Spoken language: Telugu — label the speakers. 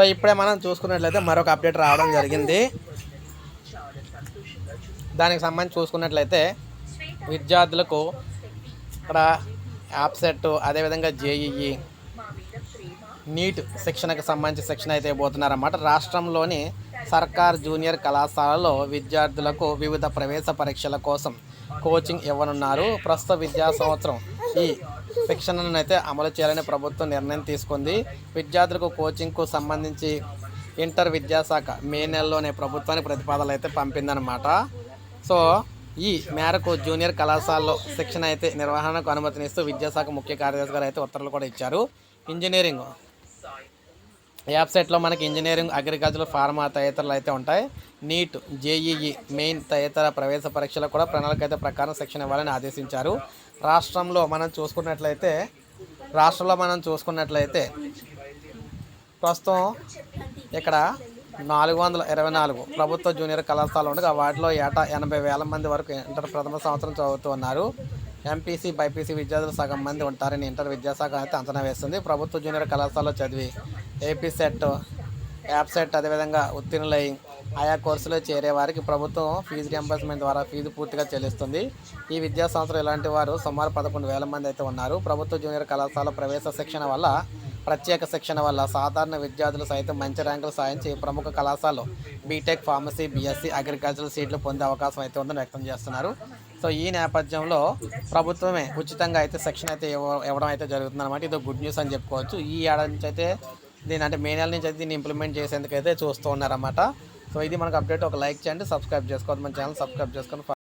Speaker 1: సో ఇప్పుడే మనం చూసుకున్నట్లయితే మరొక అప్డేట్ రావడం జరిగింది. దానికి సంబంధించి చూసుకున్నట్లయితే విద్యార్థులకు ఇక్కడ యాప్ సెట్ అదేవిధంగా జేఈఈ నీట్ శిక్షణకు సంబంధించి శిక్షణ అయితే పోతున్నారన్నమాట రాష్ట్రంలోని సర్కార్ జూనియర్ కళాశాలలో విద్యార్థులకు వివిధ ప్రవేశ పరీక్షల కోసం కోచింగ్ ఇవ్వనున్నారు. ప్రస్తుత విద్యా సంవత్సరం ఈ శిక్షణను అయితే అమలు చేయాలని ప్రభుత్వం నిర్ణయం తీసుకుంది. విద్యార్థులకు కోచింగ్కు సంబంధించి ఇంటర్ విద్యాశాఖ మే నెలలోనే ప్రభుత్వానికి ప్రతిపాదనలు అయితే పంపిందనమాట సో ఈ మేరకు జూనియర్ కళాశాలలో శిక్షణ అయితే నిర్వహణకు అనుమతినిస్తూ విద్యాశాఖ ముఖ్య కార్యదర్శి గారు అయితే ఉత్తర్వులు కూడా ఇచ్చారు. ఇంజనీరింగ్ వెబ్సైట్లో మనకి ఇంజనీరింగ్ అగ్రికల్చర్ ఫార్మా తదితరాలు అయితే ఉంటాయి. నీట్ జేఈఈ మెయిన్ తదితర ప్రవేశ పరీక్షలు కూడా ప్రణాళిక అయితే ప్రకారం శిక్షణ ఇవ్వాలని ఆదేశించారు. రాష్ట్రంలో మనం చూసుకున్నట్లయితే రాష్ట్రంలో మనం చూసుకున్నట్లయితే ప్రస్తుతం ఇక్కడ నాలుగు వందల ఇరవై నాలుగు ప్రభుత్వ జూనియర్ కళాశాలలు ఉండగా వాటిలో ఏటా ఎనభై వేల మంది వరకు ఇంటర్ ప్రథమ సంవత్సరం చదువుతూ ఉన్నారు. ఎంపీసీ బైపీసీ విద్యార్థులు సగం మంది ఉంటారని ఇంటర్ విద్యాశాఖ అయితే అంచనా వేస్తుంది. ప్రభుత్వ జూనియర్ కళాశాలలో చదివి ఏపీ సెట్ యాప్ సెట్ అదేవిధంగా ఉత్తీర్ణులై ఆయా కోర్సులో చేరే వారికి ప్రభుత్వం ఫీజు రియంబర్స్మెంట్ ద్వారా ఫీజు పూర్తిగా చెల్లిస్తుంది. ఈ విద్యా సంస్థలు ఇలాంటి వారు సుమారు పదకొండు వేల మంది అయితే ఉన్నారు. ప్రభుత్వ జూనియర్ కళాశాల ప్రవేశ శిక్షణ వల్ల ప్రత్యేక శిక్షణ వల్ల సాధారణ విద్యార్థులు సైతం మంచి ర్యాంకులు సాధించి ప్రముఖ కళాశాలలో బీటెక్ ఫార్మసీ బీఎస్సీ అగ్రికల్చరల్ సీట్లు పొందే అవకాశం అయితే ఉందని వ్యక్తం చేస్తున్నారు. సో ఈ నేపథ్యంలో ప్రభుత్వమే ఉచితంగా అయితే శిక్షణ అయితే ఇవ్వడం అయితే జరుగుతుంది అనమాట ఇది గుడ్ న్యూస్ అని చెప్పుకోవచ్చు. ఈ ఏడాది నుంచి అయితే దీని అంటే మే నెల నుంచి అయితే దీన్ని ఇంప్లిమెంట్ చేసేందుకు అయితే చూస్తూ ఉన్నారన్నమాట. సో ఇది మనకు అప్డేట్ ఒక లైక్ చేయండి సబ్స్క్రైబ్ చేసుకోవద్దు. మన ఛానల్ సబ్స్క్రైబ్ చేసుకొని